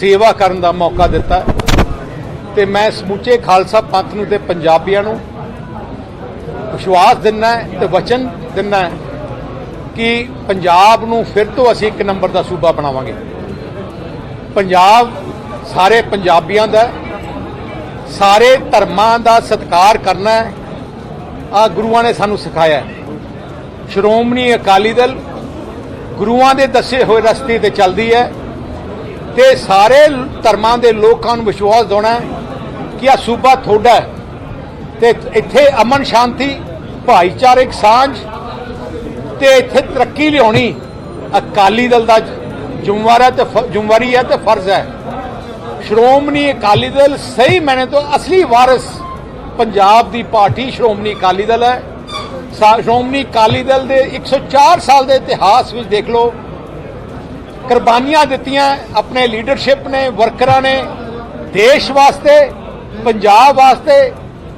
ਸੇਵਾ ਕਰਨ ਦਾ ਮੌਕਾ ਦਿੱਤਾ ਤੇ ਮੈਂ ਸਮੁੱਚੇ ਖਾਲਸਾ ਪੰਥ ਨੂੰ ਤੇ ਪੰਜਾਬੀਆਂ ਨੂੰ ਵਿਸ਼ਵਾਸ ਦਿੰਨਾ ਹੈ ਤੇ ਵਚਨ ਦਿੰਨਾ ਕਿ ਪੰਜਾਬ ਨੂੰ ਫਿਰ ਤੋਂ ਅਸੀਂ ਇੱਕ ਨੰਬਰ ਦਾ ਸੂਬਾ ਬਣਾਵਾਂਗੇ। ਪੰਜਾਬ ਸਾਰੇ ਪੰਜਾਬੀਆਂ ਦਾ ਸਾਰੇ ਧਰਮਾਂ ਦਾ ਸਤਿਕਾਰ ਕਰਨਾ ਹੈ। ਆ ਗੁਰੂਆਂ ਨੇ ਸਾਨੂੰ ਸਿਖਾਇਆ ਸ਼੍ਰੋਮਣੀ ਅਕਾਲੀ ਦਲ ਗੁਰੂਆਂ ਦੇ ਦੱਸੇ ਹੋਏ ਰਸਤੇ ਤੇ ਚੱਲਦੀ ਹੈ। ਤੇ ਸਾਰੇ ਧਰਮਾਂ ਦੇ ਲੋਕਾਂ ਨੂੰ ਵਿਸ਼ਵਾਸ ਦਿਵਾਉਣਾ ਕਿ ਆ ਸੂਬਾ ਤੁਹਾਡਾ ਹੈ। ਤੇ ਇੱਥੇ ਅਮਨ ਸ਼ਾਂਤੀ, ਭਾਈਚਾਰਕ ਸਾਂਝ ਤੇ ਇੱਥੇ ਤਰੱਕੀ ਲਿਆਉਣੀ ਅਕਾਲੀ ਦਲ ਦਾ ਜ਼ਿੰਮੇਵਾਰ ਹੈ ਤੇ ਫ- ਜ਼ਿੰਮੇਵਾਰੀ ਹੈ ਤੇ ਫਰਜ਼ ਹੈ। ਸ਼੍ਰੋਮਣੀ ਅਕਾਲੀ ਦਲ ਸਹੀ ਮੈਨੇ ਤੋਂ ਅਸਲੀ ਵਾਰਿਸ ਪੰਜਾਬ ਦੀ ਪਾਰਟੀ ਸ਼੍ਰੋਮਣੀ ਅਕਾਲੀ ਦਲ ਹੈ। ਸ਼੍ਰੋਮਣੀ ਅਕਾਲੀ ਦਲ ਦੇ 104 ਸਾਲ ਦੇ ਇਤਿਹਾਸ ਵਿੱਚ ਦੇਖ ਲਓ ਕੁਰਬਾਨੀਆਂ ਦਿੱਤੀਆਂ ਆਪਣੇ ਲੀਡਰਸ਼ਿਪ ਨੇ ਵਰਕਰਾਂ ਨੇ, ਦੇਸ਼ ਵਾਸਤੇ, ਪੰਜਾਬ ਵਾਸਤੇ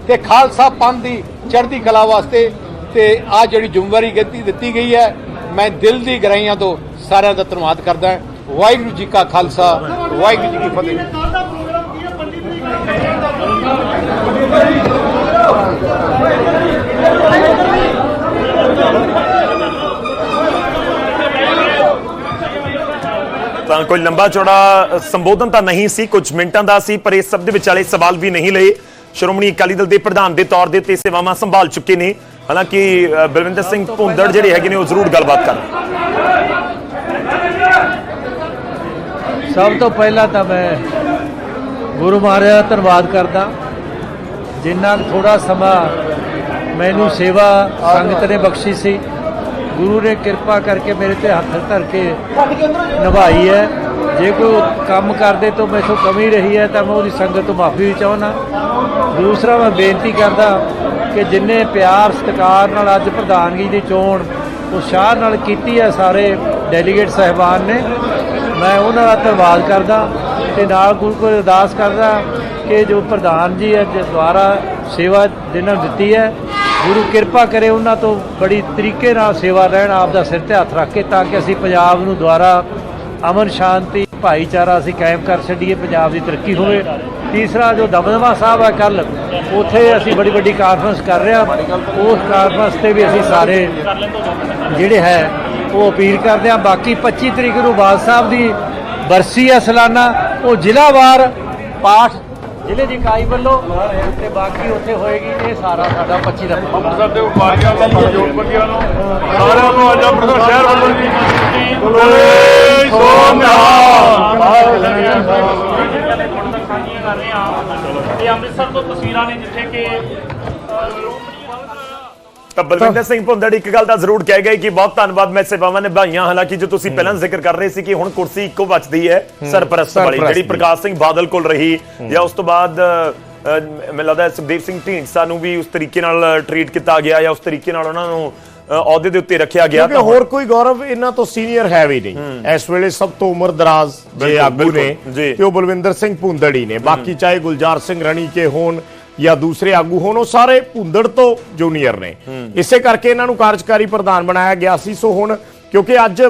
ਤੇ ਖਾਲਸਾ ਪੰਥ ਦੀ ਚੜ੍ਹਦੀ ਕਲਾ ਵਾਸਤੇ ਤੇ ਆ ਜਿਹੜੀ ਜ਼ਿੰਮੇਵਾਰੀ ਦਿੱਤੀ ਦਿੱਤੀ ਗਈ ਹੈ, ਮੈਂ ਦਿਲ ਦੀ ਗਹਿਰਾਈਆਂ ਤੋਂ ਸਾਰਿਆਂ ਦਾ ਧੰਨਵਾਦ ਕਰਦਾ ਵਾਹਿਗੁਰੂ ਜੀ ਕਾ ਖਾਲਸਾ, ਵਾਹਿਗੁਰੂ ਜੀ ਕੀ ਫਤਿਹ। ਤਾਂ ਕੋਈ ਲੰਬਾ ਚੌੜਾ ਸੰਬੋਧਨ ਤਾਂ ਨਹੀਂ ਸੀ, ਕੁਝ ਮਿੰਟਾਂ ਦਾ ਸੀ, ਪਰ ਇਸ ਸਭ ਦੇ ਵਿਚਾਲੇ ਸਵਾਲ ਵੀ ਨਹੀਂ ਲਏ। ਸ਼੍ਰੋਮਣੀ ਅਕਾਲੀ ਦਲ ਦੇ ਪ੍ਰਧਾਨ ਦੇ ਤੌਰ ਦੇ ਤੇ ਸੇਵਾਵਾਂ ਸੰਭਾਲ ਚੁੱਕੇ ਨੇ। ਹਾਲਾਂਕਿ ਬਲਵਿੰਦਰ ਸਿੰਘ ਭੁੰਦੜ ਜਿਹੜੇ ਹੈਗੇ ਨੇ, ਉਹ ਜ਼ਰੂਰ ਗੱਲਬਾਤ ਕਰਨ। ਸਭ ਤੋਂ ਪਹਿਲਾਂ ਤਾਂ ਮੈਂ ਗੁਰੂ ਮਹਾਰਾਜ ਦਾ ਧੰਨਵਾਦ ਕਰਦਾ। ਜਿੰਨਾ ਥੋੜਾ ਸਮਾਂ ਮੈਨੂੰ ਸੇਵਾ ਸੰਗਤ ਨੇ ਬਖਸ਼ੀ ਸੀ ਗੁਰੂ ਨੇ ਕਿਰਪਾ ਕਰਕੇ ਮੇਰੇ ਤੇ ਹੱਥ ਧਰ ਕੇ ਨਿਭਾਈ ਹੈ। ਜੇ ਕੋਈ ਕੰਮ ਕਰਦੇ ਤੋਂ ਮੈਥੋਂ ਕਮੀ ਰਹੀ ਹੈ, ਤਾਂ ਮੈਂ ਉਹਦੀ ਸੰਗਤ ਤੋਂ ਮਾਫੀ ਵੀ ਚਾਹੁੰਦਾ। ਦੂਸਰਾ, ਮੈਂ ਬੇਨਤੀ ਕਰਦਾ ਕਿ ਜਿੰਨੇ ਪਿਆਰ, ਸਤਿਕਾਰ ਨਾਲ ਅੱਜ ਪ੍ਰਧਾਨਗੀ ਦੀ ਚੋਣ ਉਤਸ਼ਾਹ ਨਾਲ ਕੀਤੀ ਹੈ, ਸਾਰੇ ਡੈਲੀਗੇਟ ਸਹਿਬਾਨ ਨੇ, ਮੈਂ ਉਹਨਾਂ ਦਾ ਧੰਨਵਾਦ ਕਰਦਾ ਤੇ ਨਾਲ ਗੁਰੂ ਕੋਲ ਅਰਦਾਸ ਕਰਦਾ ਕਿ ਜੋ ਪ੍ਰਧਾਨ ਜੀ ਅੱਜ ਦੁਆਰਾ ਸੇਵਾ ਜਿਹਨਾਂ ਨੂੰ ਦਿੱਤੀ ਹੈ ਗੁਰੂ ਕਿਰਪਾ ਕਰੇ ਉਹਨਾਂ ਤੋਂ ਬੜੀ ਤਰੀਕੇ ਨਾਲ ਸੇਵਾ ਲੈਣ, ਆਪ ਦਾ ਸਿਰ ਤੇ ਹੱਥ ਰੱਖ ਕੇ, ਤਾਂ ਕਿ ਅਸੀਂ ਪੰਜਾਬ ਨੂੰ ਦੁਆਰਾ ਅਮਨ, ਸ਼ਾਂਤੀ, ਭਾਈਚਾਰਾ ਅਸੀਂ ਕਾਇਮ ਕਰ ਛੱਡੀਏ, ਪੰਜਾਬ ਦੀ ਤਰੱਕੀ ਹੋਵੇ। ਤੀਸਰਾ ਜੋ ਦਮਦਮਾ ਸਾਹਿਬ ਹੈ ਕੱਲ ਉੱਥੇ ਅਸੀਂ ਬੜੀ ਵੱਡੀ ਕਾਨਫਰੰਸ ਕਰ ਰਹੇ ਹਾਂ। ਉਸ ਕਾਨਫਰੰਸ ਤੇ ਵੀ ਅਸੀਂ ਸਾਰੇ ਜਿਹੜੇ ਹੈ, ਉਹ ਅਪੀਲ ਕਰਦੇ ਆ ਬਾਕੀ 25 ਤਰੀਕ ਨੂੰ ਬਾਦ ਸਾਹਿਬ ਦੀ ਬਰਸੀ ਆ ਸਾਲਾਨਾ। ਉਹ ਜ਼ਿਲ੍ਹਾਵਾਰ ਪਾਠ ਜ਼ਿਲ੍ਹੇ ਦੀ ਇਕਾਈ ਵੱਲੋਂ ਤੇ ਬਾਕੀ ਉੱਥੇ ਹੋਏਗੀ ਇਹ ਸਾਰਾ ਸਾਡਾ 25 ਦਾ ਅੰਮ੍ਰਿਤਸਰ ਦੇ ਵਪਾਰੀਆਂ ਨੂੰ ਸਾਰਿਆਂ ਨੂੰ ਅੱਜ ਅੰਮ੍ਰਿਤਸਰ ਸ਼ਹਿਰ ਵੱਲੋਂ ਜੀ। ਬੋਲੇ ਸੋ ਹੁਣ ਸਾਂਝੀਆਂ ਕਰ ਰਹੇ ਹਾਂ ਤੇ ਅੰਮ੍ਰਿਤਸਰ ਤੋਂ ਤਸਵੀਰਾਂ ਨੇ ਜਿੱਥੇ ਕਿ ਤਾਂ ਬਲਵਿੰਦਰ ਸਿੰਘ ਭੁੰਦੜ ਇੱਕ ਗੱਲ ਤਾਂ ਜ਼ਰੂਰ ਕਹਿ ਗਏ ਕਿ ਬਹੁਤ ਧੰਨਵਾਦ ਮੈਂ ਸੇਵਾਵਾਂ ਨਿਭਾਈਆਂ। ਹਾਲਾਂਕਿ ਜੋ ਤੁਸੀਂ ਪਹਿਲਾਂ ਜ਼ਿਕਰ ਕਰ ਰਹੇ ਸੀ ਕਿ ਹੁਣ ਕੁਰਸੀ ਇੱਕੋ ਬਚਦੀ ਹੈ ਸਰਪ੍ਰਸਤ ਵਾਲੀ ਜਿਹੜੀ। ਪ੍ਰਕਾਸ਼ ਸਿੰਘ ਬਾਦਲ ਕੋਲ ਰਹੀ। ਜਾਂ ਉਸ ਤੋਂ ਬਾਅਦ ਮੈਨੂੰ ਲੱਗਦਾ ਸੁਖਦੇਵ ਸਿੰਘ ਢੀਂਡਸਾ ਨੂੰ ਵੀ ਉਸ ਤਰੀਕੇ ਨਾਲ ਟਰੀਟ ਕੀਤਾ ਗਿਆ ਜਾਂ ਉਸ ਤਰੀਕੇ ਨਾਲ ਉਹਨਾਂ ਨੂੰ ਅਹੁਦੇ ਦੇ ਉੱਤੇ ਰੱਖਿਆ ਗਿਆ ਕਿਉਂਕਿ ਹੋਰ ਕੋਈ ਗੌਰਵ ਇਹਨਾਂ ਤੋਂ ਸੀਨੀਅਰ ਹੈ ਵੀ ਨਹੀਂ। ਇਸ ਵੇਲੇ ਸਭ ਤੋਂ ਉਮਰ ਦਰਾਜ਼ ਜੇ ਆਗੂ ਨੇ। ਤੇ ਉਹ ਬਲਵਿੰਦਰ ਸਿੰਘ ਭੁੰਦੜੀ ਨੇ। ਬਾਕੀ ਚਾਹੇ ਗੁਲਜ਼ਾਰ ਸਿੰਘ ਰਣੀ ਕੇ ਹੋਣ ਜਾਂ ਦੂਸਰੇ ਆਗੂ ਹੋਣ ਉਹ ਸਾਰੇ ਭੁੰਦੜ ਤੋਂ ਜੂਨੀਅਰ ਨੇ। ਇਸੇ ਕਰਕੇ ਇਹਨਾਂ ਨੂੰ ਕਾਰਜਕਾਰੀ ਪ੍ਰਧਾਨ ਬਣਾਇਆ ਗਿਆ ਸੀ। ਸੋ ਹੁਣ ਕਿਉਂਕਿ ਅੱਜ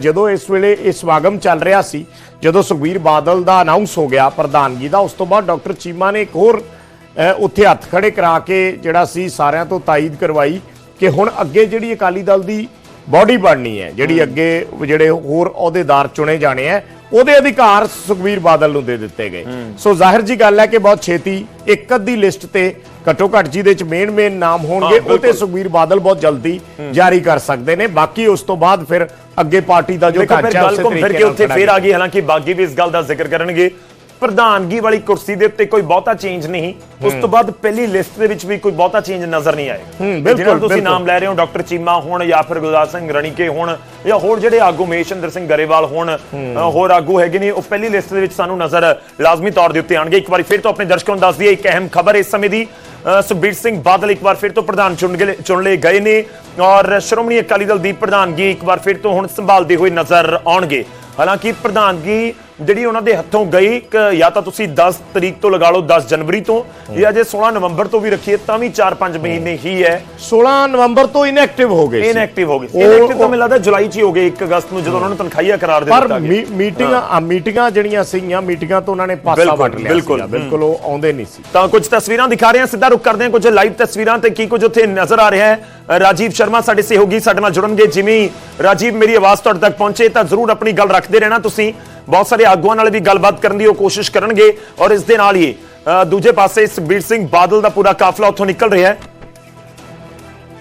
ਜਦੋਂ ਇਸ ਵੇਲੇ ਇਹ ਸਵਾਗਮ ਚੱਲ ਰਿਹਾ ਸੀ ਜਦੋਂ ਸੁਖਬੀਰ ਬਾਦਲ ਦਾ ਅਨਾਉਂਸ ਹੋ ਗਿਆ ਪ੍ਰਧਾਨਗੀ ਦਾ ਉਸ ਤੋਂ ਬਾਅਦ ਡਾਕਟਰ ਚੀਮਾ ਨੇ ਇੱਕ ਹੋਰ ਉੱਥੇ ਹੱਥ ਖੜੇ ਕਰਾ ਕੇ ਜਿਹੜਾ ਸੀ ਸਾਰਿਆਂ ਤੋਂ ਤਾਇਦ ਕਰਵਾਈ ਕਿ ਹੁਣ ਅੱਗੇ ਜਿਹੜੀ ਅਕਾਲੀ ਦਲ ਦੀ ਬਾਡੀ ਬਣਨੀ ਹੈ ਜਿਹੜੀ ਅੱਗੇ ਜਿਹੜੇ ਹੋਰ ਅਹੁਦੇਦਾਰ ਚੁਣੇ ਜਾਣੇ ਆ ਉਹਦੇ ਅਧਿਕਾਰ ਸੁਖਬੀਰ ਬਾਦਲ ਨੂੰ ਦੇ ਦਿੱਤੇ ਗਏ। ਸੋ ਜ਼ਾਹਿਰ ਜੀ ਗੱਲ ਹੈ ਕਿ ਬਹੁਤ ਛੇਤੀ ਇੱਕ ਅੱਧੀ ਲਿਸਟ ਤੇ ਘੱਟੋ ਘੱਟ ਜਿਹਦੇ ਚ ਮੇਨ ਮੇਨ ਨਾਮ ਹੋਣਗੇ ਉਹ ਤੇ ਸੁਖਬੀਰ ਬਾਦਲ ਬਹੁਤ ਜਲਦੀ ਜਾਰੀ ਕਰ ਸਕਦੇ ਨੇ। ਬਾਕੀ ਉਸ ਤੋਂ ਬਾਅਦ ਫਿਰ ਅੱਗੇ ਪਾਰਟੀ ਦਾ ਜੋ ਫਿਰ ਢਾਂਚਾ ਉਸੇ ਫਿਰ ਤਰੀਕੇ ਕੇ ਨਾਲ ਉੱਥੇ ਖੜਾ ਫੇਰ ਆ ਗਈ ਹਾਲਾਂਕਿ ਬਾਗੀ ਵੀ ਇਸ ਗੱਲ ਦਾ ਜ਼ਿਕਰ ਕਰਨਗੇ। ਪ੍ਰਧਾਨਗੀ ਵਾਲੀ ਕੁਰਸੀ ਦੇ ਉੱਤੇ ਕੋਈ ਬਹੁਤਾ ਚੇਂਜ ਨਹੀਂ। ਉਸ ਤੋਂ ਬਾਅਦ ਪਹਿਲੀ ਲਿਸਟ ਦੇ ਵਿੱਚ ਵੀ ਕੋਈ ਬਹੁਤਾ ਚੇਂਜ ਨਜ਼ਰ ਨਹੀਂ ਆਏ। ਬਿਲਕੁਲ, ਤੁਸੀਂ। ਨਾਮ ਲੈ ਰਹੇ ਹੋ ਡਾਕਟਰ ਚੀਮਾ ਹੋਣ ਜਾਂ ਫਿਰ ਗੁਰਦਾਸ ਸਿੰਘ ਰਣੀਕੇ ਹੋਣ ਜਾਂ ਹੋਰ ਜਿਹੜੇ ਆਗੂ ਮੇਸ਼ਿੰਦਰ ਸਿੰਘ ਗਰੇਵਾਲ ਹੋਣ ਹੋਰ ਆਗੂ ਹੈਗੇ ਨੇ ਉਹ ਪਹਿਲੀ ਲਿਸਟ ਦੇ ਵਿੱਚ ਸਾਨੂੰ ਨਜ਼ਰ ਲਾਜ਼ਮੀ ਤੌਰ ਦੇ ਉੱਤੇ ਆਣਗੇ ਇੱਕ ਵਾਰੀ ਫਿਰ ਤੋਂ ਆਪਣੇ ਦਰਸ਼ਕਾਂ ਨੂੰ ਦੱਸ ਦਈਏ ਇੱਕ ਅਹਿਮ ਖਬਰ ਇਸ ਸਮੇਂ ਦੀ ਸੁਖਬੀਰ ਸਿੰਘ ਬਾਦਲ ਇੱਕ ਵਾਰ ਫਿਰ ਤੋਂ ਪ੍ਰਧਾਨ ਚੁਣ ਗਏ ਚੁਣ ਲਏ ਗਏ ਨੇ ਔਰ ਸ਼੍ਰੋਮਣੀ ਅਕਾਲੀ ਦਲ ਦੀ ਪ੍ਰਧਾਨਗੀ ਇੱਕ ਵਾਰ ਫਿਰ ਤੋਂ ਹੁਣ ਸੰਭਾਲਦੇ ਹੋਏ ਨਜ਼ਰ ਆਉਣਗੇ। ਹਾਲਾਂਕਿ ਪ੍ਰਧਾਨਗੀ ਜਿਹੜੀ ਉਹਨਾਂ ਦੇ ਹੱਥੋਂ ਗਈ ਜਾਂ ਤਾਂ ਤੁਸੀਂ 10 ਤਰੀਕ ਤੋਂ ਲਗਾ ਲਓ 10 ਜਨਵਰੀ ਤੋਂ ਜਾਂ ਜੇ 16 ਨਵੰਬਰ ਤੋਂ ਵੀ ਰੱਖੀਏ ਤਾਂ ਵੀ 4-5 ਮਹੀਨੇ ਹੀ। ਹੈ 16 ਨਵੰਬਰ ਤੋਂ ਇਨਐਕਟਿਵ ਹੋ ਗਏ ਸੀ। ਇਨਐਕਟਿਵ ਹੋ ਗਏ ਇਨਐਕਟਿਵ ਤਾਂ ਮੈਨੂੰ ਲੱਗਦਾ ਜੁਲਾਈ 'ਚ ਹੀ ਹੋ ਗਏ 1 ਅਗਸਤ ਨੂੰ ਜਦੋਂ ਉਹਨਾਂ ਨੂੰ ਤਨਖਾਹੀਆ ਕਰਾਰ ਦੇ ਪਰ ਦਿੱਤਾ ਗਿਆ। ਮੀ- ਮੀਟਿੰਗਾਂ ਆ, ਮੀਟਿੰਗਾਂ ਜਿਹੜੀਆਂ ਸੀਗੀਆਂ ਮੀਟਿੰਗਾਂ ਤੋਂ ਉਹਨਾਂ ਨੇ ਪਾਸਾ ਵੱਟ ਲਿਆ ਬਿਲਕੁਲ, ਬਿਲਕੁਲ। ਉਹ ਆਉਂਦੇ ਨਹੀਂ ਸੀ। ਤਾਂ ਕੁਝ ਤਸਵੀਰਾਂ ਦਿਖਾ ਰਹੇ ਹਾਂ ਸਿੱਧਾ ਰੁਕ ਕਰਦੇ ਹਾਂ ਕੁਝ ਲਾਈਵ ਤਸਵੀਰਾਂ ਤੇ ਕੀ ਕੁਝ ਉੱਥੇ ਨਜ਼ਰ ਆ ਰਿਹਾ ਹੈ। ਰਾਜੀਵ ਸ਼ਰਮਾ ਸਾਡੇ ਸਹਿਯੋਗੀ ਸਾਡੇ ਨਾਲ ਜੁੜਨਗੇ। ਜਿਵੇਂ ਰਾਜੀਵ ਮੇਰੀ ਆਵਾਜ਼ ਤੁਹਾਡੇ ਤੱਕ ਪਹੁੰਚੇ ਤਾਂ ਜ਼ਰੂਰ ਆਪਣੀ ਗੱਲ ਰੱਖਦੇ ਰਹਿਣਾ ਤੁਸੀਂ। ਬਹੁਤ ਸਾਰੇ ਆਗੂਆਂ ਨਾਲ ਵੀ ਗੱਲਬਾਤ ਕਰਨ ਦੀ ਉਹ ਕੋਸ਼ਿਸ਼ ਕਰਨਗੇ ਔਰ ਇਸ ਦੇ ਨਾਲ ਹੀ ਦੂਜੇ ਪਾਸੇ ਸੁਖਬੀਰ ਸਿੰਘ ਬਾਦਲ ਦਾ ਪੂਰਾ ਕਾਫਲਾ ਉੱਥੋਂ ਨਿਕਲ ਰਿਹਾ ਹੈ।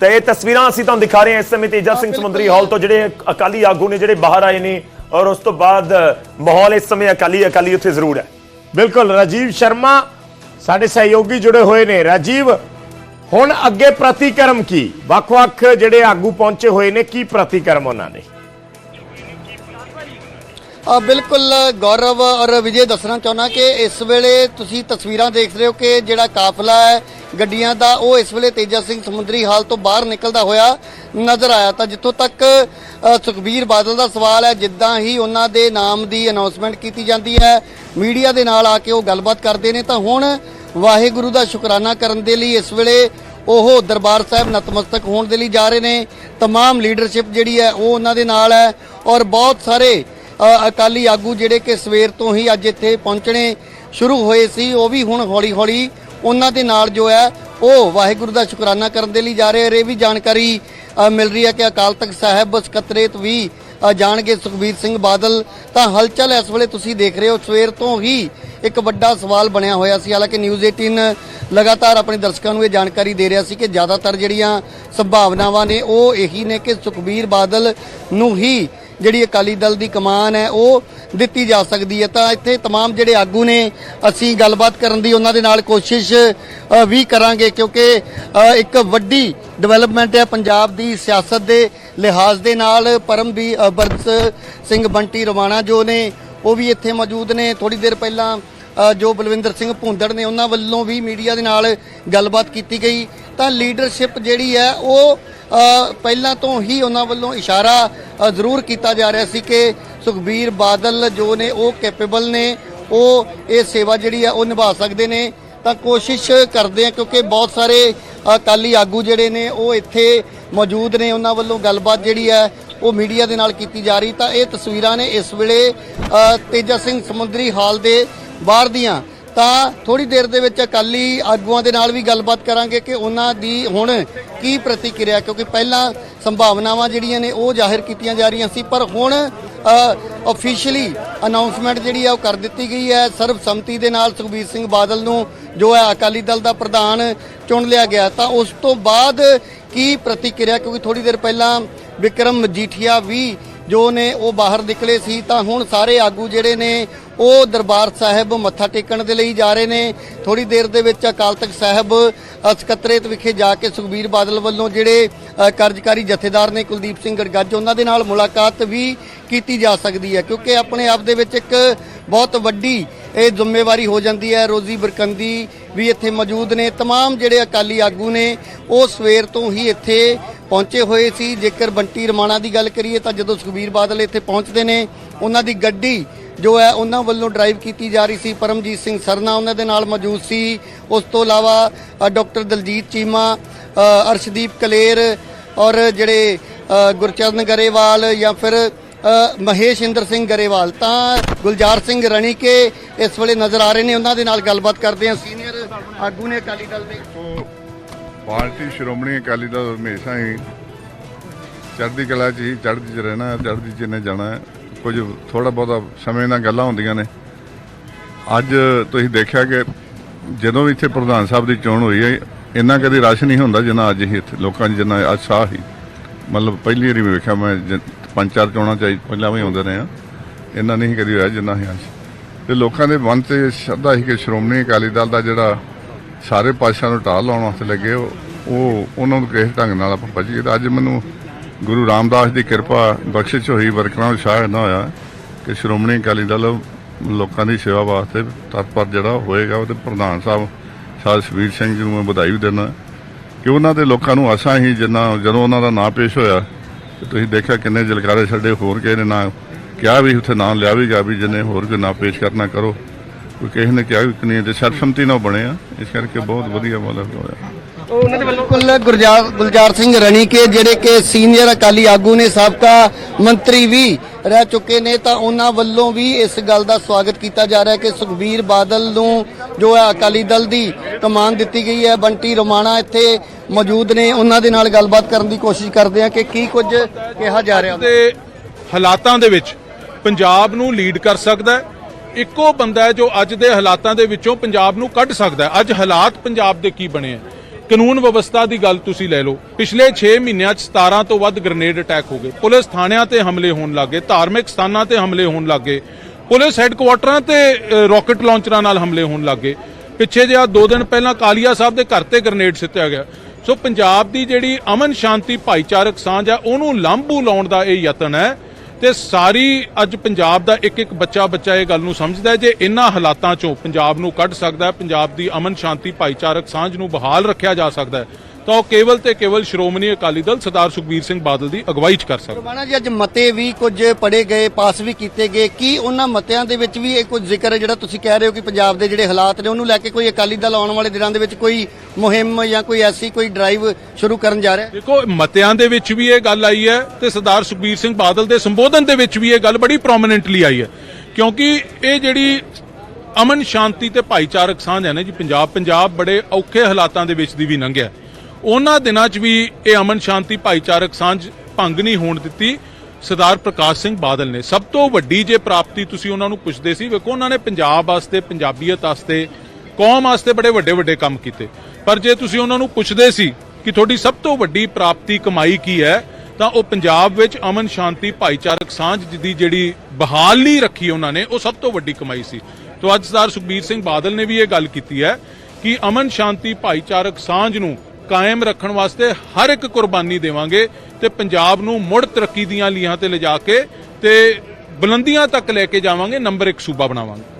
ਤੇ ਇਹ ਤਸਵੀਰਾਂ ਅਸੀਂ ਤੁਹਾਨੂੰ ਦਿਖਾ ਰਹੇ ਹਾਂ ਇਸ ਸਮੇਂ ਤੇਜਾ ਸਿੰਘ ਸਮੁੰਦਰੀ ਹਾਲ ਤੋਂ ਜਿਹੜੇ ਅਕਾਲੀ ਆਗੂ ਨੇ ਜਿਹੜੇ ਬਾਹਰ ਆਏ ਨੇ ਔਰ ਉਸ ਤੋਂ ਬਾਅਦ ਮਾਹੌਲ ਇਸ ਸਮੇਂ ਅਕਾਲੀ ਅਕਾਲੀ ਉੱਥੇ ਜ਼ਰੂਰ ਹੈ। ਬਿਲਕੁਲ ਰਾਜੀਵ ਸ਼ਰਮਾ ਸਾਡੇ ਸਹਿਯੋਗੀ ਜੁੜੇ ਹੋਏ ਨੇ। ਰਾਜੀਵ ਹੁਣ ਅੱਗੇ ਪ੍ਰਤੀਕਰਮ ਕੀ? ਵੱਖ-ਵੱਖ ਜਿਹੜੇ ਆਗੂ ਪਹੁੰਚੇ ਹੋਏ ਨੇ, ਕੀ ਪ੍ਰਤੀਕਰਮ ਉਹਨਾਂ ਨੇ ਆ ਬਿਲਕੁਲ, ਗੌਰਵ ਔਰ ਵਿਜੇ, ਦੱਸਣਾ ਚਾਹੁੰਦਾ ਕਿ ਇਸ ਵੇਲੇ ਤੁਸੀਂ ਤਸਵੀਰਾਂ ਦੇਖ ਰਹੇ ਹੋ ਕਿ ਜਿਹੜਾ ਕਾਫਲਾ ਹੈ, ਗੱਡੀਆਂ ਦਾ, ਉਹ ਇਸ ਵੇਲੇ ਤੇਜਾ ਸਿੰਘ ਸਮੁੰਦਰੀ ਹਾਲ ਤੋਂ ਬਾਹਰ ਨਿਕਲਦਾ ਹੋਇਆ ਨਜ਼ਰ ਆਇਆ। ਤਾਂ ਜਿੱਥੋਂ ਤੱਕ ਸੁਖਬੀਰ ਬਾਦਲ ਦਾ ਸਵਾਲ ਹੈ, ਜਿੱਦਾਂ ਹੀ ਉਹਨਾਂ ਦੇ ਨਾਮ ਦੀ ਅਨਾਉਂਸਮੈਂਟ ਕੀਤੀ ਜਾਂਦੀ ਹੈ, ਮੀਡੀਆ ਦੇ ਨਾਲ ਆ ਕੇ ਉਹ ਗੱਲਬਾਤ ਕਰਦੇ ਨੇ। ਤਾਂ ਹੁਣ ਵਾਹਿਗੁਰੂ ਦਾ ਸ਼ੁਕਰਾਨਾ ਕਰਨ ਦੇ ਲਈ ਇਸ ਵੇਲੇ ਉਹ ਦਰਬਾਰ ਸਾਹਿਬ ਨਤਮਸਤਕ ਹੋਣ ਦੇ ਲਈ ਜਾ ਰਹੇ ਨੇ तमाम ਲੀਡਰਸ਼ਿਪ ਜਿਹੜੀ ਹੈ ਉਹ ਉਹਨਾਂ ਦੇ ਨਾਲ ਹੈ ਔਰ ਬਹੁਤ ਸਾਰੇ ਅ, ਅਕਾਲੀ ਆਗੂ ਜਿਹੜੇ ਕਿ ਸਵੇਰ ਤੋਂ ਹੀ ਅੱਜ ਇੱਥੇ ਪਹੁੰਚਣੇ ਸ਼ੁਰੂ ਹੋਏ ਸੀ ਉਹ ਵੀ ਹੁਣ ਹੌਲੀ-ਹੌਲੀ ਉਹਨਾਂ ਦੇ ਨਾਲ ਜੋ ਹੈ ਉਹ ਵਾਹਿਗੁਰੂ ਦਾ ਸ਼ੁਕਰਾਨਾ ਕਰਨ ਦੇ ਲਈ ਜਾ ਰਹੇ ਔਰ ਇਹ ਵੀ ਜਾਣਕਾਰੀ ਅ, ਮਿਲ ਰਹੀ ਹੈ ਕਿ ਅਕਾਲ ਤਖਤ ਸਾਹਿਬ ਸਕੱਤਰੇਤ ਵੀ ਅ, ਜਾਣਗੇ ਸੁਖਬੀਰ ਸਿੰਘ ਬਾਦਲ ਤਾਂ ਹਲਚਲ ਇਸ ਵੇਲੇ ਤੁਸੀਂ ਦੇਖ ਰਹੇ ਹੋ ਸਵੇਰ ਤੋਂ ਹੀ ਇੱਕ ਵੱਡਾ ਸਵਾਲ ਬਣਿਆ ਹੋਇਆ ਸੀ ਹਾਲਾਂਕਿ ਨਿਊਜ਼ 18 ਲਗਾਤਾਰ ਆਪਣੇ ਦਰਸ਼ਕਾਂ ਨੂੰ ਇਹ ਜਾਣਕਾਰੀ ਦੇ ਰਿਹਾ ਸੀ ਕਿ ਜ਼ਿਆਦਾਤਰ ਜਿਹੜੀਆਂ ਸੰਭਾਵਨਾਵਾਂ ਨੇ ਉਹ ਇਹੀ ਨੇ ਕਿ ਸੁਖਬੀਰ ਬਾਦਲ ਨੂੰ ਹੀ ਜਿਹੜੀ ਅਕਾਲੀ ਦਲ ਦੀ ਕਮਾਨ ਹੈ ਉਹ ਦਿੱਤੀ ਜਾ ਸਕਦੀ ਹੈ ਤਾਂ ਇੱਥੇ तमाम ਜਿਹੜੇ ਆਗੂ ਨੇ ਅਸੀਂ ਗੱਲਬਾਤ ਕਰਨ ਦੀ ਉਹਨਾਂ ਦੇ ਨਾਲ ਕੋਸ਼ਿਸ਼ ਅ, ਵੀ ਕਰਾਂਗੇ ਕਿਉਂਕਿ ਅ, ਇੱਕ ਵੱਡੀ ਡਿਵੈਲਪਮੈਂਟ ਹੈ ਪੰਜਾਬ ਦੀ ਸਿਆਸਤ ਦੇ ਲਿਹਾਜ਼ ਦੇ ਨਾਲ ਪਰਮਵੀ ਅ, ਬਰਸ ਸਿੰਘ ਬੰਟੀ ਰਵਾਣਾ ਜੋ ਨੇ ਉਹ ਵੀ ਇੱਥੇ ਮੌਜੂਦ ਨੇ ਥੋੜੀ ਦੇਰ ਪਹਿਲਾਂ ਅ, ਜੋ ਬਲਵਿੰਦਰ ਸਿੰਘ ਭੁੰਦੜ ਨੇ ਉਹਨਾਂ ਵੱਲੋਂ ਵੀ ਮੀਡੀਆ ਦੇ ਨਾਲ ਗੱਲਬਾਤ ਕੀਤੀ ਗਈ, ਤਾਂ ਲੀਡਰਸ਼ਿਪ ਜਿਹੜੀ ਹੈ ਉਹ ਪਹਿਲਾਂ ਤੋਂ ਹੀ ਉਹਨਾਂ ਵੱਲੋਂ ਇਸ਼ਾਰਾ ਜ਼ਰੂਰ ਕੀਤਾ ਜਾ ਰਿਹਾ ਸੀ ਕਿ ਸੁਖਬੀਰ ਬਾਦਲ ਜੋ ਨੇ ਉਹ ਕੈਪੇਬਲ ਨੇ, ਉਹ ਇਹ ਸੇਵਾ ਜਿਹੜੀ ਹੈ ਉਹ ਨਿਭਾ ਸਕਦੇ ਨੇ। ਤਾਂ ਕੋਸ਼ਿਸ਼ ਕਰਦੇ ਆ ਕਿਉਂਕਿ ਬਹੁਤ ਸਾਰੇ ਅਕਾਲੀ ਆਗੂ ਜਿਹੜੇ ਨੇ ਉਹ ਇੱਥੇ ਮੌਜੂਦ ਨੇ, ਉਹਨਾਂ ਵੱਲੋਂ ਗੱਲਬਾਤ ਜਿਹੜੀ ਹੈ ਉਹ ਮੀਡੀਆ ਦੇ ਨਾਲ ਕੀਤੀ ਜਾ ਰਹੀ। ਤਾਂ ਇਹ ਤਸਵੀਰਾਂ ਨੇ ਇਸ ਵੇਲੇ ਤੇਜਾ ਸਿੰਘ ਸਮੁੰਦਰੀ ਹਾਲ ਦੇ ਬਾਹਰ ਦੀਆਂ। ਤਾਂ ਥੋੜੀ ਦੇਰ ਦੇ ਵਿੱਚ ਅਕਾਲੀ ਆਗੂਆਂ ਦੇ ਨਾਲ ਵੀ ਗੱਲਬਾਤ ਕਰਾਂਗੇ ਕਿ ਉਹਨਾਂ ਦੀ ਹੁਣ ਕੀ ਪ੍ਰਤੀਕਿਰਿਆ, ਕਿਉਂਕਿ ਪਹਿਲਾਂ ਸੰਭਾਵਨਾਵਾਂ ਜਿਹੜੀਆਂ ਨੇ ਉਹ ਜ਼ਾਹਿਰ ਕੀਤੀਆਂ ਜਾ ਰਹੀਆਂ ਸੀ, ਪਰ ਹੁਣ ਅਫੀਸ਼ੀਅਲੀ ਅਨਾਉਂਸਮੈਂਟ ਜਿਹੜੀ ਹੈ ਉਹ ਕਰ ਦਿੱਤੀ ਗਈ ਹੈ। ਸਰਬਸੰਮਤੀ ਦੇ ਨਾਲ ਸੁਖਬੀਰ ਸਿੰਘ ਬਾਦਲ ਨੂੰ ਜੋ ਹੈ ਅਕਾਲੀ ਦਲ ਦਾ ਪ੍ਰਧਾਨ ਚੁਣ ਲਿਆ ਗਿਆ। ਤਾਂ ਉਸ ਤੋਂ ਬਾਅਦ ਕੀ ਪ੍ਰਤੀਕਿਰਿਆ, ਕਿਉਂਕਿ ਥੋੜੀ ਦੇਰ ਪਹਿਲਾਂ ਵਿਕਰਮ ਮਜੀਠੀਆ ਵੀ ਜੋ ਨੇ ਉਹ ਬਾਹਰ ਨਿਕਲੇ ਸੀ, ਤਾਂ ਹੁਣ ਸਾਰੇ ਆਗੂ ਜਿਹੜੇ ਨੇ ਉਹ ਦਰਬਾਰ ਸਾਹਿਬ ਮੱਥਾ ਟੇਕਣ ਦੇ ਲਈ ਜਾ ਰਹੇ ਨੇ ਥੋੜੀ ਦੇਰ ਦੇ ਵਿੱਚ ਅਕਾਲ ਤਖਤ ਸਾਹਿਬ ਅ, ਸਕੱਤਰੇਤ ਵਿਖੇ ਜਾ ਕੇ ਸੁਖਬੀਰ ਬਾਦਲ ਵੱਲੋਂ ਜਿਹੜੇ ਅ, ਕਾਰਜਕਾਰੀ ਜਥੇਦਾਰ ਨੇ ਕੁਲਦੀਪ ਸਿੰਘ ਗੜਗੱਜ ਉਹਨਾਂ ਦੇ ਨਾਲ ਮੁਲਾਕਾਤ ਵੀ ਕੀਤੀ ਜਾ ਸਕਦੀ ਹੈ ਕਿਉਂਕਿ ਆਪਣੇ ਆਪ ਦੇ ਵਿੱਚ ਇੱਕ ਬਹੁਤ ਵੱਡੀ ਇਹ ਜ਼ਿੰਮੇਵਾਰੀ ਹੋ ਜਾਂਦੀ ਹੈ ਰੋਜ਼ੀ ਬਰਕੰਦੀ ਵੀ ਇੱਥੇ ਮੌਜੂਦ ਨੇ तमाम ਜਿਹੜੇ ਅਕਾਲੀ ਆਗੂ ਨੇ ਉਹ ਸਵੇਰ ਤੋਂ ਹੀ ਇੱਥੇ ਪਹੁੰਚੇ ਹੋਏ ਸੀ ਜੇਕਰ ਬੰਟੀ ਰਮਾਣਾ ਦੀ ਗੱਲ ਕਰੀਏ ਤਾਂ ਜਦੋਂ ਸੁਖਬੀਰ ਬਾਦਲ ਇੱਥੇ ਪਹੁੰਚਦੇ ਨੇ ਉਹਨਾਂ ਦੀ ਗੱਡੀ ਜੋ ਹੈ ਉਹਨਾਂ ਵੱਲੋਂ ਡਰਾਈਵ ਕੀਤੀ ਜਾ ਰਹੀ ਸੀ। ਪਰਮਜੀਤ ਸਿੰਘ ਸਰਨਾ ਉਹਨਾਂ ਦੇ ਨਾਲ ਮੌਜੂਦ ਸੀ। ਉਸ ਤੋਂ ਇਲਾਵਾ ਡਾਕਟਰ ਦਲਜੀਤ ਚੀਮਾ ਅਰਸ਼ਦੀਪ ਕਲੇਰ ਔਰ ਜਿਹੜੇ ਗੁਰਚਰਨ ਗਰੇਵਾਲ ਜਾਂ ਫਿਰ ਮਹੇਸ਼ ਇੰਦਰ ਸਿੰਘ ਗਰੇਵਾਲ। ਤਾਂ ਗੁਲਜ਼ਾਰ ਸਿੰਘ ਰਣੀਕੇ ਇਸ ਵੇਲੇ ਨਜ਼ਰ ਆ ਰਹੇ ਨੇ। ਉਹਨਾਂ ਦੇ ਨਾਲ ਗੱਲਬਾਤ ਕਰਦੇ ਹਾਂ। ਸੀਨੀਅਰ ਆਗੂ ਨੇ ਅਕਾਲੀ ਦਲ ਦੇ। ਪਾਰਟੀ ਸ਼੍ਰੋਮਣੀ ਅਕਾਲੀ ਦਲ ਹਮੇਸ਼ਾ ਹੀ ਚੜ੍ਹਦੀ ਕਲਾ 'ਚ ਹੀ, ਚੜ੍ਹਦੀ 'ਚ ਰਹਿਣਾ, ਚੜ੍ਹਦੀ 'ਚ ਨੇ ਜਾਣਾ ਕੁਝ ਥੋੜਾ ਬਹੁਤਾ ਸਮੇਂ ਨਾਲ ਗੱਲਾਂ ਹੁੰਦੀਆਂ ਨੇ। ਅੱਜ ਤੁਸੀਂ ਦੇਖਿਆ ਕਿ ਜਦੋਂ ਵੀ ਇੱਥੇ ਪ੍ਰਧਾਨ ਸਾਹਿਬ ਦੀ ਚੋਣ ਹੋਈ ਹੈ, ਇੰਨਾ ਕਦੇ ਰਸ਼ ਨਹੀਂ ਹੁੰਦਾ ਜਿੰਨਾ ਅੱਜ ਹੀ ਇੱਥੇ ਲੋਕਾਂ 'ਚ, ਜਿੰਨਾ ਅੱਜ ਸਾਹ ਹੀ। ਮਤਲਬ ਪਹਿਲੀ ਵਾਰੀ ਵੇਖਿਆ ਮੈਂ, ਜ- ਪੰਜ ਚਾਰ ਚੋਣਾਂ ਚਾਹੀ ਪਹਿਲਾਂ ਵੀ ਹੁੰਦੇ ਰਹੇ ਆ ਇੰਨਾ ਨਹੀਂ ਕਦੀ ਹੋਇਆ ਜਿੰਨਾ ਹੀ ਅੱਜ। ਤੇ ਲੋਕਾਂ ਦੇ ਮਨ ਤੇ ਸ਼ਰਧਾ ਸੀ ਕਿ ਸ਼੍ਰੋਮਣੀ ਅਕਾਲੀ ਦਲ ਦਾ ਜਿਹੜਾ ਸਾਰੇ ਪਾਸਿਆਂ ਨੂੰ ਢਾਲ ਲਾਉਣ ਵਾਸਤੇ ਲੱਗੇ, ਉਹ ਉਹ ਉਹਨਾਂ ਨੂੰ ਕਿਸੇ ਢੰਗ ਨਾਲ ਆਪਾਂ ਬਚੀਏ ਤਾਂ ਅੱਜ ਮੈਨੂੰ ਗੁਰੂ ਰਾਮਦਾਸ ਦੀ ਕਿਰਪਾ ਬਖਸ਼ਿਸ਼ ਹੋਈ ਵਰਕਰਾਂ ਨੂੰ ਸ਼ਾਹ ਨਾ ਹੋਇਆ ਕਿ ਸ਼੍ਰੋਮਣੀ ਅਕਾਲੀ ਦਲ ਲੋਕਾਂ ਦੀ ਸੇਵਾ ਵਾਸਤੇ ਤਤਪਰ ਜਿਹੜਾ ਹੋਏਗਾ, ਉਹਦੇ ਪ੍ਰਧਾਨ ਸਾਹਿਬ ਸਾਧ ਸ਼ਬੀਰ ਸਿੰਘ ਜੀ ਨੂੰ ਮੈਂ ਵਧਾਈ ਵੀ ਦਿੰਦਾ। ਕਿ ਉਹਨਾਂ ਦੇ ਲੋਕਾਂ ਨੂੰ ਆਸਾਂ ਹੀ ਜਿੰਨਾ ਜਦੋਂ ਉਹਨਾਂ ਦਾ ਨਾਂ ਪੇਸ਼ ਹੋਇਆ, ਤੇ ਤੁਸੀਂ ਦੇਖਿਆ ਕਿੰਨੇ ਜਲਕਾਰੇ ਛੱਡੇ, ਹੋਰ ਕਿਸੇ ਨੇ ਨਾ ਕਿਹਾ ਵੀ ਉੱਥੇ ਨਾਂ ਲਿਆ ਵੀ ਗਿਆ ਵੀ ਜਿੰਨੇ ਹੋਰ ਕੋਈ ਨਾਂ ਪੇਸ਼ ਕਰਨਾ ਕਰੋ। ਕੋਈ ਕਿਸੇ ਨੇ ਕਿਹਾ ਵੀ ਕਿ ਨਹੀਂ ਤੇ ਸਰਬਸੰਮਤੀ ਨਾਲ ਬਣੇ ਆ ਇਸ ਕਰਕੇ ਬਹੁਤ ਵਧੀਆ ਮਤਲਬ ਹੋਇਆ। ਬਿਲਕੁਲ ਗੁਰਜਾਰ ਗੁਲਜ਼ਾਰ ਸਿੰਘ ਰਣੀਕੇ, ਜਿਹੜੇ ਕਿ ਸੀਨੀਅਰ ਅਕਾਲੀ ਆਗੂ ਨੇ, ਸਾਬਕਾ ਮੰਤਰੀ ਵੀ ਰਹਿ ਚੁੱਕੇ ਨੇ, ਤਾਂ ਉਹਨਾਂ ਵੱਲੋਂ ਵੀ ਇਸ ਗੱਲ ਦਾ ਸਵਾਗਤ ਕੀਤਾ ਜਾ ਰਿਹਾ ਕਿ ਸੁਖਬੀਰ ਬਾਦਲ ਨੂੰ ਜੋ ਹੈ ਅਕਾਲੀ ਦਲ ਦੀ ਕਮਾਨ ਦਿੱਤੀ ਗਈ ਹੈ, ਬੰਟੀ ਰੋਮਾਣਾ ਇੱਥੇ ਮੌਜੂਦ ਨੇ, ਉਹਨਾਂ ਦੇ ਨਾਲ ਗੱਲਬਾਤ ਕਰਨ ਦੀ ਕੋਸ਼ਿਸ਼ ਕਰਦੇ ਆ ਕਿ ਕੀ ਕੁਝ ਕਿਹਾ ਜਾ ਰਿਹਾ। ਦੇ ਹਾਲਾਤਾਂ ਦੇ ਵਿੱਚ ਪੰਜਾਬ ਨੂੰ ਲੀਡ ਕਰ ਸਕਦਾ ਹੈ। ਇੱਕੋ ਬੰਦਾ ਹੈ ਜੋ ਅੱਜ ਦੇ ਹਾਲਾਤਾਂ ਦੇ ਵਿੱਚੋਂ ਪੰਜਾਬ ਨੂੰ ਕੱਢ ਸਕਦਾ ਹੈ। ਅੱਜ ਹਾਲਾਤ ਪੰਜਾਬ ਦੇ ਕੀ ਬਣੇ ਆ ਕਾਨੂੰਨ ਵਿਵਸਥਾ ਦੀ ਗੱਲ ਤੁਸੀਂ ਲੈ ਲਓ। ਪਿਛਲੇ 6 ਮਹੀਨਿਆਂ 'ਚ 17 ਤੋਂ ਵੱਧ ਗ੍ਰਨੇਡ ਅਟੈਕ ਹੋ ਗਏ। ਪੁਲਿਸ ਥਾਣਿਆਂ ਤੇ ਹਮਲੇ ਹੋਣ ਲੱਗੇ ਧਾਰਮਿਕ ਸਥਾਨਾਂ ਤੇ ਹਮਲੇ ਹੋਣ ਲੱਗੇ। ਪੁਲਿਸ ਹੈੱਡਕੁਆਟਰਾਂ ਤੇ ਅ, ਰਾਕਟ ਲਾਂਚਰਾਂ ਨਾਲ ਹਮਲੇ ਹੋਣ ਲੱਗੇ। ਪਿੱਛੇ ਜਿਹਾ 2 ਦਿਨ ਪਹਿਲਾਂ ਕਾਲੀਆ ਸਾਹਿਬ ਦੇ ਘਰ ਤੇ ਗ੍ਰਨੇਡ ਸਿੱਟਿਆ ਗਿਆ। ਸੋ ਪੰਜਾਬ ਦੀ ਜਿਹੜੀ ਅਮਨ ਸ਼ਾਂਤੀ ਭਾਈਚਾਰਕ ਸਾਂਝ ਹੈ ਉਹਨੂੰ ਲਾਂਭੂ ਲਾਉਣ ਦਾ ਇਹ ਯਤਨ ਹੈ। ਤੇ ਸਾਰੀ ਅੱਜ ਪੰਜਾਬ ਦਾ ਇੱਕ ਇੱਕ ਬੱਚਾ ਬੱਚਾ ਇਹ ਗੱਲ ਨੂੰ ਸਮਝਦਾ ਹੈ, ਜੇ ਇਹਨਾਂ ਹਾਲਾਤਾਂ ਚੋਂ ਪੰਜਾਬ ਨੂੰ ਕੱਢ ਸਕਦਾ ਹੈ, ਪੰਜਾਬ ਦੀ ਅਮਨ ਸ਼ਾਂਤੀ ਭਾਈਚਾਰਕ ਸਾਂਝ ਨੂੰ ਬਹਾਲ ਰੱਖਿਆ ਜਾ ਸਕਦਾ ਹੈ ਤਾਂ ਉਹ ਕੇਵਲ ਤੇ ਕੇਵਲ ਸ਼੍ਰੋਮਣੀ ਅਕਾਲੀ ਦਲ ਸਰਦਾਰ ਸੁਖਬੀਰ ਸਿੰਘ ਬਾਦਲ ਦੀ ਅਗਵਾਈ 'ਚ ਕਰ ਸਕਦਾ। ਰੋਮਾਣਾ ਜੀ ਅੱਜ ਮਤੇ ਵੀ ਕੁਝ ਪੜੇ ਗਏ ਪਾਸ ਵੀ ਕੀਤੇ ਗਏ। ਕੀ ਉਹਨਾਂ ਮਤਿਆਂ ਦੇ ਵਿੱਚ ਵੀ ਇਹ ਕੁਝ ਜ਼ਿਕਰ ਹੈ ਜਿਹੜਾ ਤੁਸੀਂ ਕਹਿ ਰਹੇ ਹੋ ਕਿ ਪੰਜਾਬ ਦੇ ਜਿਹੜੇ ਹਾਲਾਤ ਨੇ ਉਹਨੂੰ ਲੈ ਕੇ ਕੋਈ ਅਕਾਲੀ ਦਲ ਆਉਣ ਵਾਲੇ ਦਿਨਾਂ ਦੇ ਵਿੱਚ ਕੋਈ ਮੁਹਿੰਮ ਜਾਂ ਕੋਈ ਐਸੀ ਕੋਈ ਡਰਾਈਵ ਸ਼ੁਰੂ ਕਰਨ ਜਾ ਰਿਹਾ? ਦੇਖੋ ਮਤਿਆਂ ਦੇ ਵਿੱਚ ਵੀ ਇਹ ਗੱਲ ਆਈ ਹੈ ਤੇ ਸਰਦਾਰ ਸੁਖਬੀਰ ਸਿੰਘ ਬਾਦਲ ਦੇ ਸੰਬੋਧਨ ਦੇ ਵਿੱਚ ਵੀ ਇਹ ਗੱਲ ਬੜੀ ਪ੍ਰੋਮਿਨੈਂਟਲੀ ਆਈ ਹੈ। ਕਿਉਂਕਿ ਇਹ ਜਿਹੜੀ ਅਮਨ ਸ਼ਾਂਤੀ ਤੇ ਭਾਈਚਾਰਕ ਸਾਂਝ ਹੈ ਨਾ ਜੀ ਪੰਜਾਬ ਪੰਜਾਬ ਬੜੇ ਔਖੇ ਹਾਲਾਤਾਂ ਦੇ ਵਿੱਚ ਦੀ ਵੀ ਲੰਘਿਆ। ਉਹਨਾਂ ਦਿਨਾਂ 'ਚ ਵੀ ਇਹ ਅਮਨ ਸ਼ਾਂਤੀ ਭਾਈਚਾਰਕ ਸਾਂਝ ਭੰਗ ਨਹੀਂ ਹੋਣ ਦਿੱਤੀ। ਸਰਦਾਰ ਪ੍ਰਕਾਸ਼ ਸਿੰਘ ਬਾਦਲ ਨੇ। ਸਭ ਤੋਂ ਵੱਡੀ ਜੇ ਪ੍ਰਾਪਤੀ ਤੁਸੀਂ ਉਹਨਾਂ ਨੂੰ ਪੁੱਛਦੇ ਸੀ, ਵੇਖੋ ਉਹਨਾਂ ਨੇ ਪੰਜਾਬ ਵਾਸਤੇ, ਪੰਜਾਬੀਅਤ ਵਾਸਤੇ, ਕੌਮ ਵਾਸਤੇ ਬੜੇ ਵੱਡੇ ਵੱਡੇ ਕੰਮ ਕੀਤੇ। ਪਰ ਜੇ ਤੁਸੀਂ ਉਹਨਾਂ ਨੂੰ ਪੁੱਛਦੇ ਸੀ ਕਿ ਤੁਹਾਡੀ ਸਭ ਤੋਂ ਵੱਡੀ ਪ੍ਰਾਪਤੀ ਕਮਾਈ ਕੀ ਹੈ, ਤਾਂ ਉਹ ਪੰਜਾਬ ਵਿੱਚ ਅਮਨ ਸ਼ਾਂਤੀ ਭਾਈਚਾਰਕ ਸਾਂਝ ਦੀ ਜਿਹੜੀ ਬਹਾਲੀ ਰੱਖੀ ਉਹਨਾਂ ਨੇ, ਉਹ ਸਭ ਤੋਂ ਵੱਡੀ ਕਮਾਈ ਸੀ। ਤੋਂ ਅੱਜ ਸਰਦਾਰ ਸੁਖਬੀਰ ਸਿੰਘ ਬਾਦਲ ਨੇ ਵੀ ਇਹ ਗੱਲ ਕੀਤੀ ਹੈ ਕਿ ਅਮਨ ਸ਼ਾਂਤੀ ਭਾਈਚਾਰਕ ਸਾਂਝ ਨੂੰ ਕਾਇਮ ਰੱਖਣ ਵਾਸਤੇ ਹਰ ਇੱਕ ਕੁਰਬਾਨੀ ਦੇਵਾਂਗੇ ਤੇ ਪੰਜਾਬ ਨੂੰ ਮੁੜ ਤਰੱਕੀ ਦੀਆਂ ਲੀਹਾਂ ਤੇ ਲਿਜਾ ਕੇ ਤੇ ਬੁਲੰਦੀਆਂ ਤੱਕ ਲੈ ਕੇ ਜਾਵਾਂਗੇ, ਨੰਬਰ 1 ਸੂਬਾ ਬਣਾਵਾਂਗੇ।